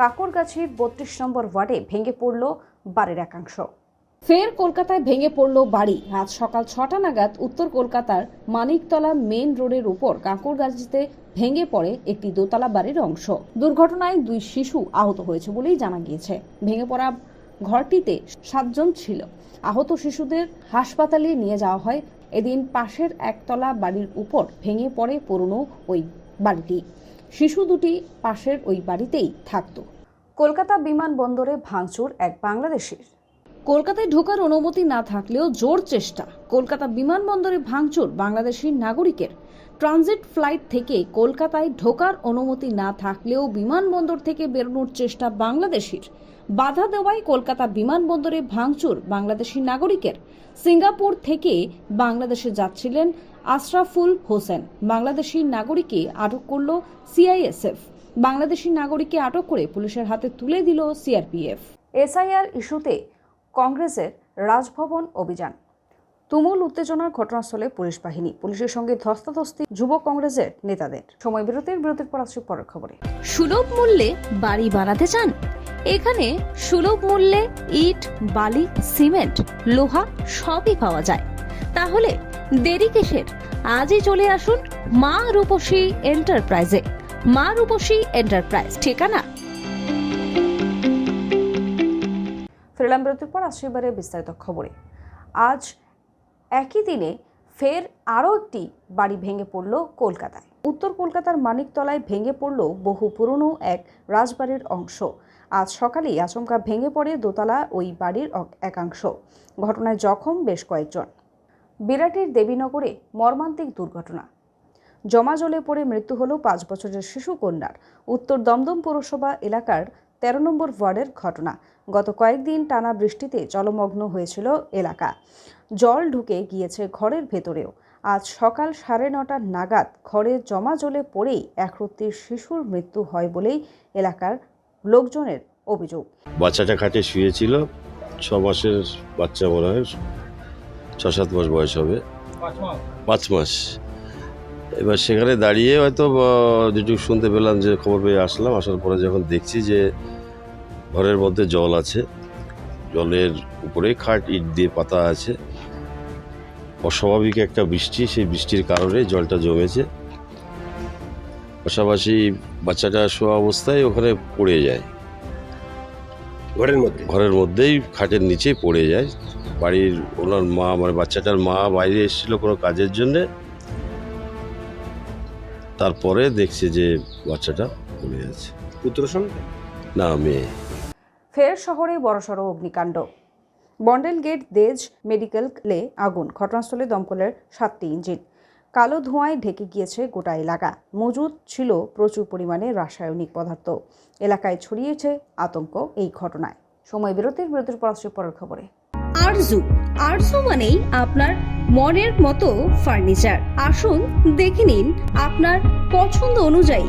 কাকরগাছির বত্রিশ নম্বর ওয়ার্ডে ভেঙে পড়ল বাড়ির একাংশ। ফের কলকাতায় ভেঙে পড়ল বাড়ি। আজ সকাল ছটা নাগাদ উত্তর কলকাতার মানিকতলা মেন রোডের উপর কাকরগাছিতে ভেঙে পড়ে একটি দোতলা বাড়ির অংশ। দুর্ঘটনায় দুই শিশু আহত হয়েছে বলেই জানা গিয়েছে। ভেঙে পড়া ঘরটিতে সাতজন ছিল। আহত শিশুদের হাসপাতালে নিয়ে যাওয়া হয়। এদিন পাশের একতলা বাড়ির উপর ভেঙে পড়ে পুরনো ওই বাড়িটি। শিশু দুটি পাশের ওই বাড়িতেই থাকত। কলকাতা বিমানবন্দরে ভাঙচুর এক বাংলাদেশের। কলকাতায় ঢোকার অনুমতি না থাকলেও জোর চেষ্টা। কলকাতা বিমানবন্দরে ভাঙচুর বাংলাদেশি নাগরিকের। ট্রানজিট ফ্লাইট থেকে কলকাতায় ঢোকার অনুমতি না থাকলেও বিমানবন্দর থেকে বেরোনোর চেষ্টা বাংলাদেশির। বাধা দেওয়ায় কলকাতা বিমানবন্দরে ভাঙচুর বাংলাদেশি নাগরিকের। সিঙ্গাপুর থেকে বাংলাদেশে যাচ্ছিলেন আশরাফুল হোসেন। বাংলাদেশি নাগরিককে আটক করল সিআইএসএফ। বাংলাদেশি নাগরিককে আটক করে পুলিশের হাতে তুলে দিল সিআরপিএফ। এসআইআর ইস্যুতে কংগ্রেসের রাজভবন অভিযান। তুমুল উত্তেজনার ঘটনাস্থলে পুলিশ বাহিনী। পুলিশের সঙ্গে ধস্তাধস্তি যুব কংগ্রেসের নেতাদের। সময় বিরতির বিরতির পর আসছে পরের খবরে। সুলভ মূল্যে বাড়ি বানাতে চান? এখানে সুলভ মূল্যে ইট বালি সিমেন্ট লোহা সবই পাওয়া যায়। তাহলে দেরি কিসের? আজই চলে আসুন মা রূপসী এন্টারপ্রাইজে। মা রূপসী এন্টারপ্রাইজ ঠিকানা? ফিরলাম বিরতির পর আসছে এবারে বিস্তারিত খবরে। আজ একই দিনে ফের আরও একটি বাড়ি ভেঙে পড়ল কলকাতায়। উত্তর কলকাতার মানিকতলায় ভেঙে পড়ল বহু পুরনো এক রাজবাড়ির অংশ। আজ সকালেই আচমকা ভেঙে পড়ে দোতলা ওই বাড়ির একাংশ। ঘটনায় জখম বেশ কয়েকজন। বিরাটের দেবীনগরে মর্মান্তিক দুর্ঘটনা। জমা জলে পড়ে মৃত্যু হলো পাঁচ বছরের শিশু কন্যার। উত্তর দমদম পৌরসভা এলাকার তেরো নম্বর ওয়ার্ডের ঘটনা। গত কয়েকদিন টানা বৃষ্টিতে জলমগ্ন হয়েছিল এলাকা। জল ঢুকে গিয়েছে ঘরের ভেতরেও। আজ সকাল সাড়ে নটা নাগাদ ঘরে জমা জলে পড়েই একরত্তির শিশুর মৃত্যু হয় বলেই এলাকার লোকজনের অভিযোগ। বাচ্চাটা খাটে শুয়েছিল। ছ মাসের বাচ্চা মনে হয় ছ সাত মাস বয়স হবে। পাঁচ মাস? এবার সেখানে দাঁড়িয়ে হয়তো যেটুকু শুনতে পেলাম যে খবর পেয়ে আসলাম আসার পরে যখন দেখছি যে ঘরের মধ্যে জল আছে। জলের উপরে খাট ইট দিয়ে পাতা আছে। অস্বাভাবিক একটা বৃষ্টি সেই বৃষ্টির কারণে জলটা জমেছে। পাশাপাশি বাচ্চাটা শোয়া অবস্থায় ওখানে পড়ে যায়। ঘরের মধ্যে? ঘরের মধ্যেই খাটের নিচেই পড়ে যায়। বাড়ির ওনার মা মানে বাচ্চাটার মা বাইরে এসেছিল কোনো কাজের জন্যে। তারপরে দেখছে যে বাচ্চাটা পড়ে আছে। পুত্র সন্তান না মেয়ে ফের শহরে বড়সড় অগ্নিকাণ্ড। বন্ডেল গেট দেজ মেডিকেলে আগুন ঘটনাস্থলে দমকলের সাতটি ইঞ্জিন। কালো ধোঁয়ায় ঢেকে গিয়েছে গোটা এলাকা। মজুদ ছিল প্রচুর পরিমাণে রাসায়নিক পদার্থ। এলাকায় ছড়িয়েছে আতঙ্ক এই ঘটনায়। সময় বিরতির বিরতির পর আসছে পরের খবরে। আরজু। আরজু মানেই আপনার মনের মতো ফার্নিচার। আসুন দেখে নিন আপনার পছন্দ অনুযায়ী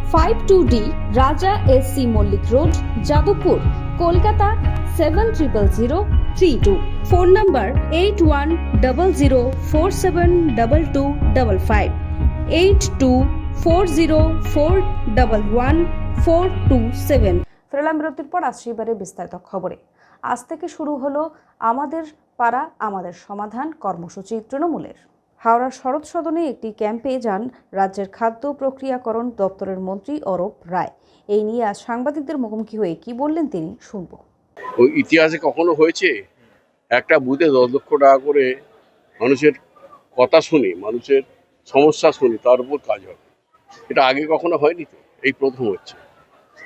Five two D, Raja S C Mallick road, Jadavpur, Kolkata seven triple zero three two. Phone number eight one double zero four seven double two double five. Eight two four zero four double one four two seven. ফেরলাম বিরতির পর আসছে এবারে বিস্তারিত খবরে। আজ থেকে শুরু হলো আমাদের পাড়া, আমাদের সমাধান কর্মসূচি তৃণমূলের। হাওড়ার শরৎ সদনে একটি ক্যাম্পে যান রাজ্যের খাদ্য প্রক্রিয়াকরণ দপ্তরের মন্ত্রী অরূপ রায়। এই নিয়ে আজ সাংবাদিকদের মুখোমুখি হয়ে কি বললেন তিনি শুনব। ওই ইতিহাসে কখনো হয়েছে? একটা বুথে দশ লক্ষ টাকা করে মানুষের কথা শুনি, মানুষের সমস্যা শুনি তার উপর কাজ হবে। এটা আগে কখনো হয়নি তো? এই প্রথম হচ্ছে।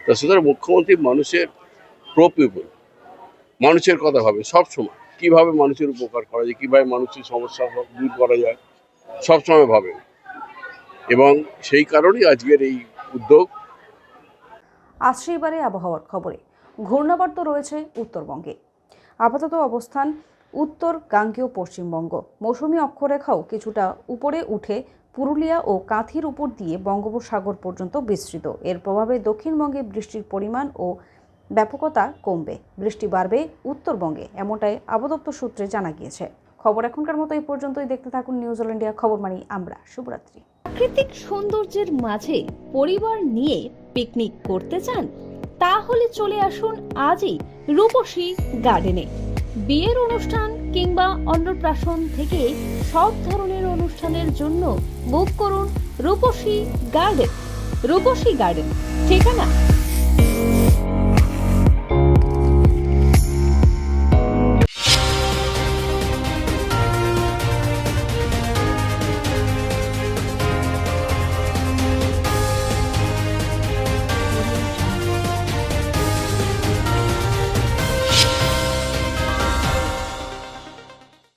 তা সুতরাং মুখ্যমন্ত্রী মানুষের প্রো মানুষের কথা ভাবে সব সময়। কীভাবে মানুষের উপকার করা যায়, কীভাবে মানুষের সমস্যা দূর করা যায় সব সময় ভাবে। এবং সেই কারণেই আজকের এই উদ্যোগ। আসছে আবহাওয়ার খবরে। ঘূর্ণাবর্ত রয়েছে উত্তরবঙ্গে। আপাতত অবস্থান উত্তর গাঙ্গেয় পশ্চিমবঙ্গ। মৌসুমী অক্ষরেখাও কিছুটা উপরে উঠে পুরুলিয়া ও কাঁথির উপর দিয়ে বঙ্গোপসাগর পর্যন্ত বিস্তৃত। এর প্রভাবে দক্ষিণবঙ্গে বৃষ্টির পরিমাণ ও ব্যাপকতা কমবে, বৃষ্টি বাড়বে উত্তরবঙ্গে, এমনটাই আবদপ্তর সূত্রে জানা গিয়েছে। খবর এখনকার মতো এই পর্যন্তই, দেখতে থাকুন নিউজ ইন্ডিয়া খবর মানি আমরা, শুভরাত্রি। প্রাকৃতিক সৌন্দর্যের মাঝে পরিবার নিয়ে পিকনিক করতে চান? তাহলে চলে আসুন আজই রূপসী গার্ডেনে বিয়ের অনুষ্ঠান কিংবা অন্নপ্রাশন থেকে সব ধরনের অনুষ্ঠানের জন্য বুক করুন রূপসী গার্ডেন রূপসী গার্ডেন ঠিকানা